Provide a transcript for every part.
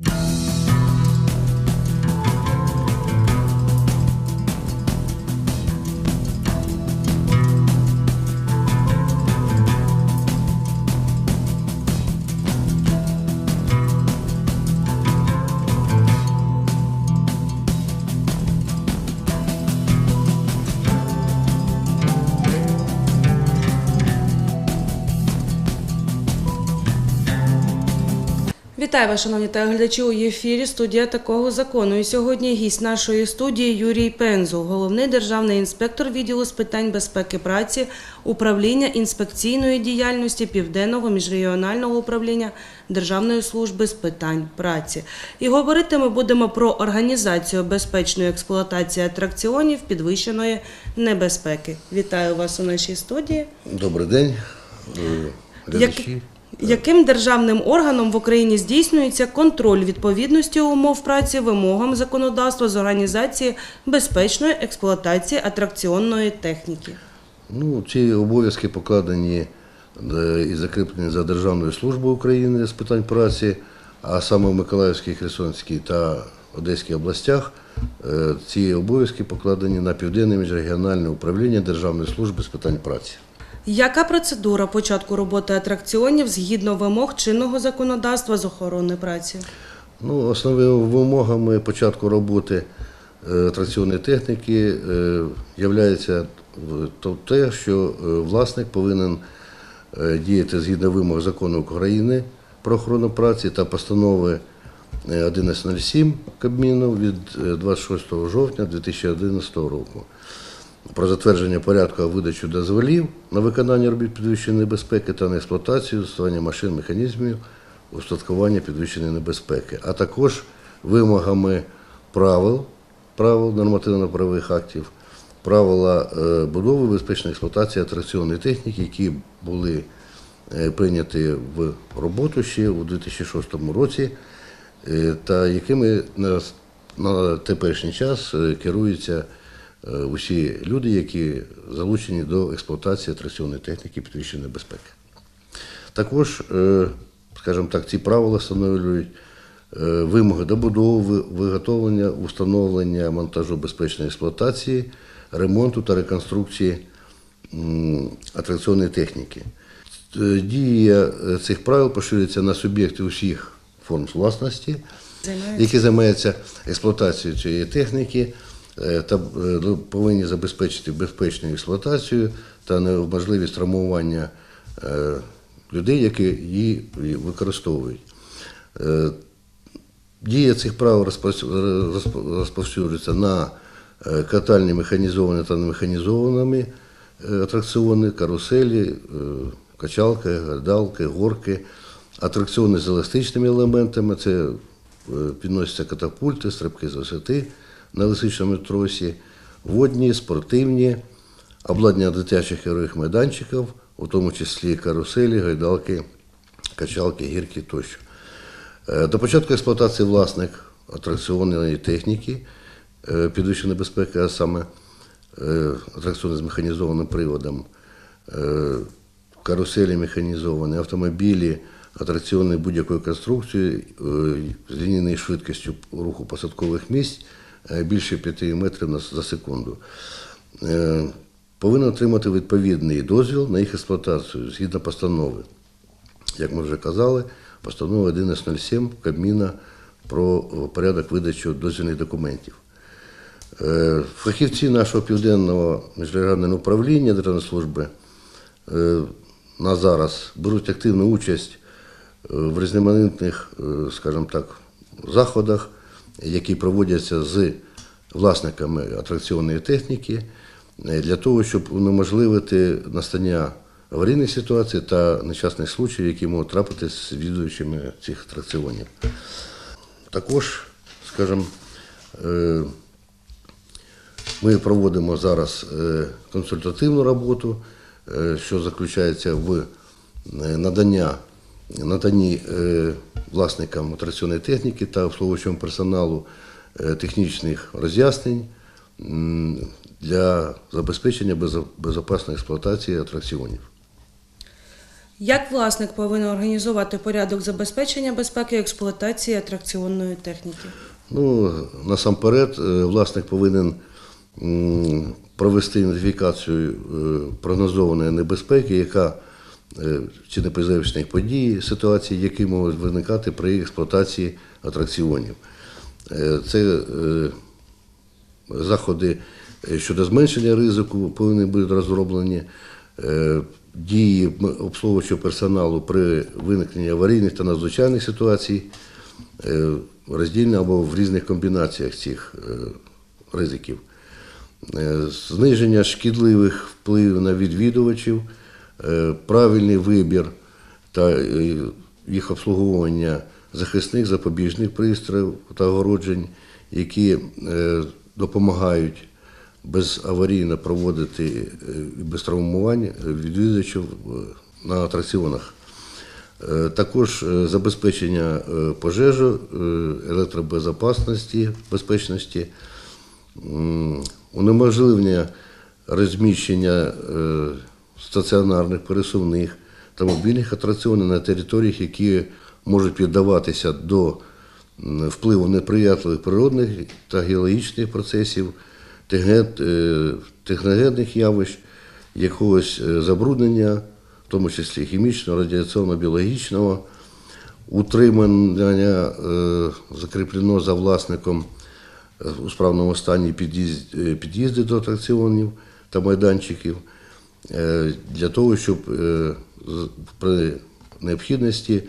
you Вітаю вас, шановні телеглядачі. У ефірі студія такого закону. І сьогодні гість нашої студії Юрій Пензу, головний державний інспектор відділу з питань безпеки праці, управління інспекційної діяльності Південного міжрегіонального управління Державної служби з питань праці. І говорити ми будемо про організацію безпечної експлуатації атракціонів підвищеної небезпеки. Вітаю вас у нашій студії. Добрий день, глядачі. Яким державним органом в Україні здійснюється контроль відповідності умов праці вимогам законодавства з організації безпечної експлуатації атракціонної техніки? Ну, ці обов'язки покладені е, і закріплені за Державною службою України з питань праці, а саме в Миколаївській, Херсонській та Одеській областях е, ці обов'язки покладені на Південне міжрегіональне управління Державної служби з питань праці. Яка процедура початку роботи атракціонів згідно вимог чинного законодавства з охорони праці? Ну, основними вимогами початку роботи е, атракціонної техніки е, в- то те, що е, власник повинен е, діяти згідно вимог закону України про охорону праці та постанови е, 1107 Кабміну від е, 26 жовтня 2011 року про затвердження порядку видачі дозволів на виконання робіт підвищеної небезпеки та на експлуатацію застосування машин, механізмів устаткування підвищеної небезпеки, а також вимогами правил, правил нормативно-правових актів, правила е, будови безпечної експлуатації атракціонної техніки, які були е, прийняті в роботу ще у 2006 році, е, та якими на, теперішній час керуються е, усі люди, які залучені до експлуатації атракціонної техніки підвищеної безпеки. Також, е, скажімо так, ці правила встановлюють е, вимоги до будови, виготовлення, установлення монтажу безпечної експлуатації, ремонту та реконструкції м, атракціонної техніки. Е, Дія е, цих правил поширюється на суб'єкти усіх форм власності, які займаються експлуатацією цієї техніки е, та е, повинні забезпечити безпечну експлуатацію та неможливість травмування е, людей, які її використовують. Е, Дія цих правил розповсюджується на е, катальні механізовані та немеханізовані е, атракціони, каруселі, е, качалки, гадалки, горки, атракціони з еластичними елементами, це е, підносяться катапульти, стрибки з висоти на лисичному тросі, водні, спортивні, обладнання дитячих ігрових майданчиків, у тому числі каруселі, гайдалки, качалки, гірки тощо. Е, До початку експлуатації власник атракціонної техніки е, підвищеної безпеки, а саме е, атракціони з механізованим приводом, каруселі механізовані, автомобілі, атракціони будь-якої конструкції з швидкістю руху посадкових місць більше 5 метрів за секунду. Е, Повинен отримати відповідний дозвіл на їх експлуатацію згідно постанови як ми вже казали, постанова 1107 Кабміна про е, порядок видачі дозвільних документів. Е, Фахівці нашого південного міжрегіонального управління Державної служби е, на зараз беруть активну участь е, в різноманітних, е, скажімо так, заходах, які проводяться з власниками атракціонної техніки, е, для того, щоб унеможливити настання аварійних ситуацій та нещасних случаїв, які можуть трапитися з відвідувачами цих атракціонів. Також, скажімо, е, ми проводимо зараз е, консультативну роботу, що заключається в надання, наданні е, власникам атракціонної техніки та обслуговуючому персоналу е, технічних роз'яснень для забезпечення безпечної експлуатації атракціонів. Як власник повинен організувати порядок забезпечення безпеки експлуатації атракціонної техніки? Ну, насамперед, е, власник повинен провести ідентифікацію прогнозованої небезпеки, яка е, чи непозивчних подій, ситуацій, які можуть виникати при експлуатації атракціонів. Е, Це е, заходи щодо зменшення ризику повинні бути розроблені. Дії обслуговуючого персоналу при виникненні аварійних та надзвичайних ситуацій роздільно або в різних комбінаціях цих ризиків. Зниження шкідливих впливів на відвідувачів, правильний вибір та е, їх обслуговування захисних запобіжних пристроїв та огороджень, які е, допомагають безаварійно проводити е, без травмувань е, відвідувачів е, на атракціонах. Е, Також е, забезпечення е, пожежу, е, електробезопасності, безпечності, унеможливлення розміщення е, стаціонарних, пересувних та мобільних атракціонів на територіях, які можуть піддаватися до впливу неприятливих природних та геологічних процесів, е, техногенних явищ, якогось е, забруднення, в тому числі хімічного, радіаційно-біологічного, утримання е, закріплено за власником у справному стані під'їзд- під'їзди до атракціонів та майданчиків для того, щоб е, при необхідності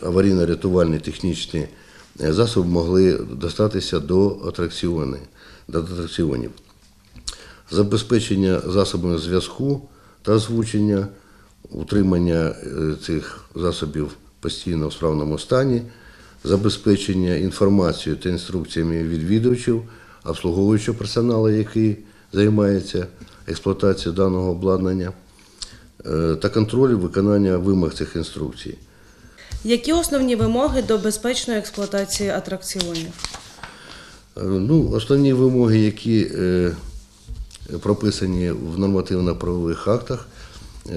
аварійно-рятувальні технічні е, засоби могли достатися до атракціонів. Забезпечення засобами зв'язку та озвучення, утримання е, цих засобів постійно в справному стані, забезпечення інформацією та інструкціями відвідувачів, обслуговуючого персоналу, який займається експлуатацією даного обладнання, е, та контроль виконання вимог цих інструкцій. Які основні вимоги до безпечної експлуатації атракціонів? Е, Ну, основні вимоги, які е, прописані в нормативно-правових актах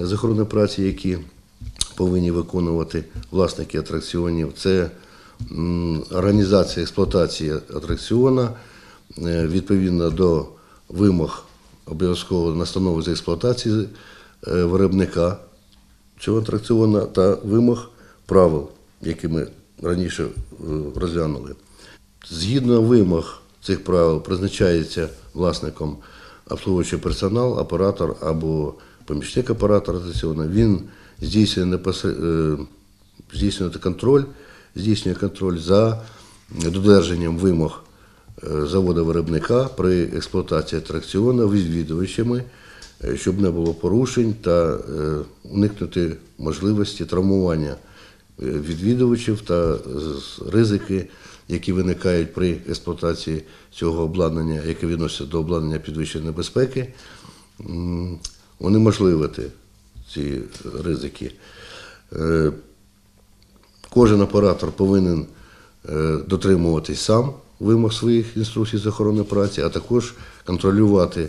з охорони праці, які повинні виконувати власники атракціонів, це організація експлуатації атракціона відповідно до вимог обов'язково настанови з експлуатації е, виробника цього атракціона та вимог правил, які ми раніше е, розглянули. Згідно вимог цих правил призначається власником обслуговуючий персонал, оператор або помічник оператора атракціону. Він здійснює, непосер- е, здійснює контроль, здійснює контроль за додержанням вимог е, заводу-виробника при експлуатації атракціону відвідувачами, е, щоб не було порушень та е, уникнути можливості травмування е, відвідувачів та ризики, які виникають при експлуатації цього обладнання, яке відноситься до обладнання підвищеної небезпеки, унеможливити ці ризики. Кожен оператор повинен дотримуватись сам вимог своїх інструкцій з охорони праці, а також контролювати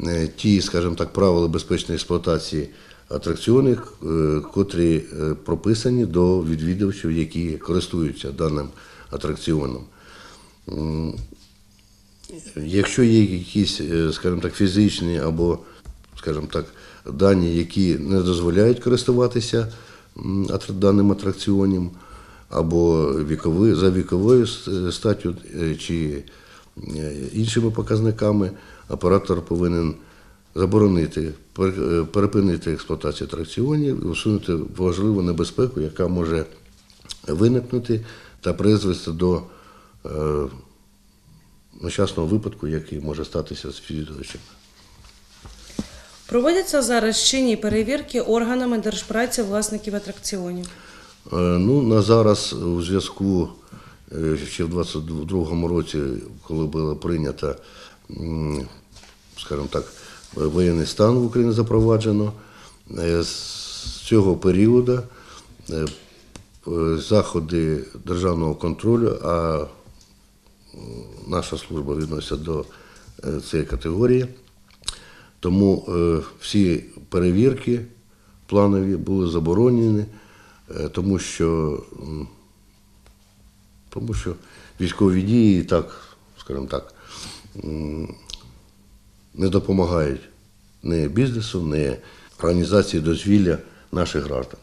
е, ті, скажімо так, правила безпечної експлуатації атракціонів, е, котрі е, прописані до відвідувачів, які користуються даним атракціоном. Якщо є якісь, скажімо так, фізичні або, скажімо так, дані, які не дозволяють користуватися даним атракціоном, або вікови, за віковою статтю е, чи е, іншими показниками, оператор повинен заборонити, е, перепинити експлуатацію атракціонів і усунути важливу небезпеку, яка може виникнути та призвести до е, нещасного випадку, який може статися з відвідувачем. Проводяться зараз чинні перевірки органами держпраці власників атракціонів. Е, Ну, на зараз у зв'язку е, ще в 22-му році, коли було прийнято, скажімо так, воєнний стан в Україні запроваджено, е, з цього періоду заходи державного контролю, а наша служба відноситься до цієї категорії, Тому всі перевірки планові були заборонені, тому що, тому що військові дії так, скажімо так, не допомагають ні бізнесу, ні організації дозвілля наших граждан.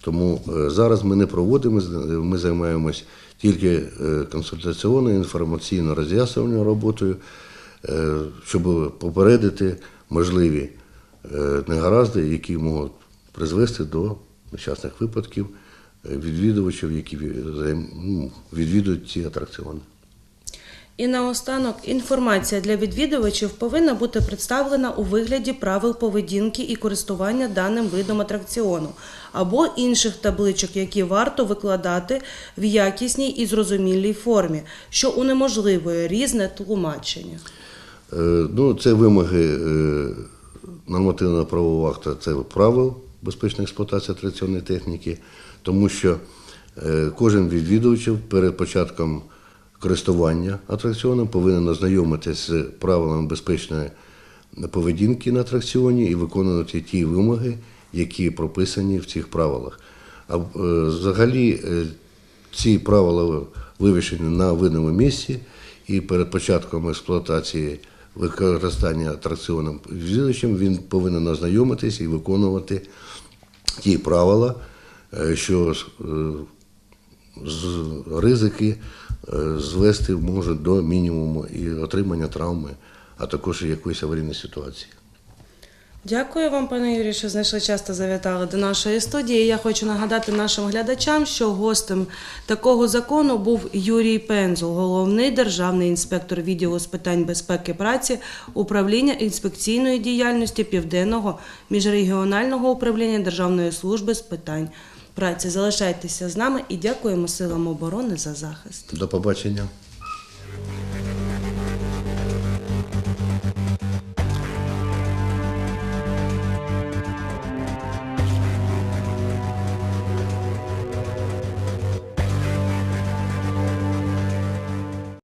Тому е, зараз ми не проводимо, ми займаємось тільки е, консультаційною, інформаційно роз'яснювальною роботою, е, щоб попередити можливі е, негаразди, які можуть призвести до нещасних випадків е, відвідувачів, які ну, відвідують ці атракціони. І наостанок інформація для відвідувачів повинна бути представлена у вигляді правил поведінки і користування даним видом атракціону або інших табличок, які варто викладати в якісній і зрозумілій формі, що унеможливує різне тлумачення. Е, Ну, це вимоги е, нормативно-правового акта, це правил безпечної експлуатації атракціонної техніки, тому що е, кожен відвідувач перед початком користування атракціоном повинен ознайомитися з правилами безпечної поведінки на атракціоні і виконувати ті вимоги, які прописані в цих правилах. А е, взагалі е, ці правила вивішені на видному місці, і перед початком експлуатації використання атракціоном візилищем, він повинен ознайомитись і виконувати ті правила, е, що е, ризики е, звести можуть до мінімуму і отримання травми, а також якоїсь аварійної ситуації. Дякую вам, пане Юрію, що знайшли час та завітали до нашої студії. Я хочу нагадати нашим глядачам, що гостем такого закону був Юрій Пензул, головний державний інспектор відділу з питань безпеки праці, управління інспекційної діяльності Південного міжрегіонального управління Державної служби з питань праці. Залишайтеся з нами і дякуємо силам оборони за захист. До побачення.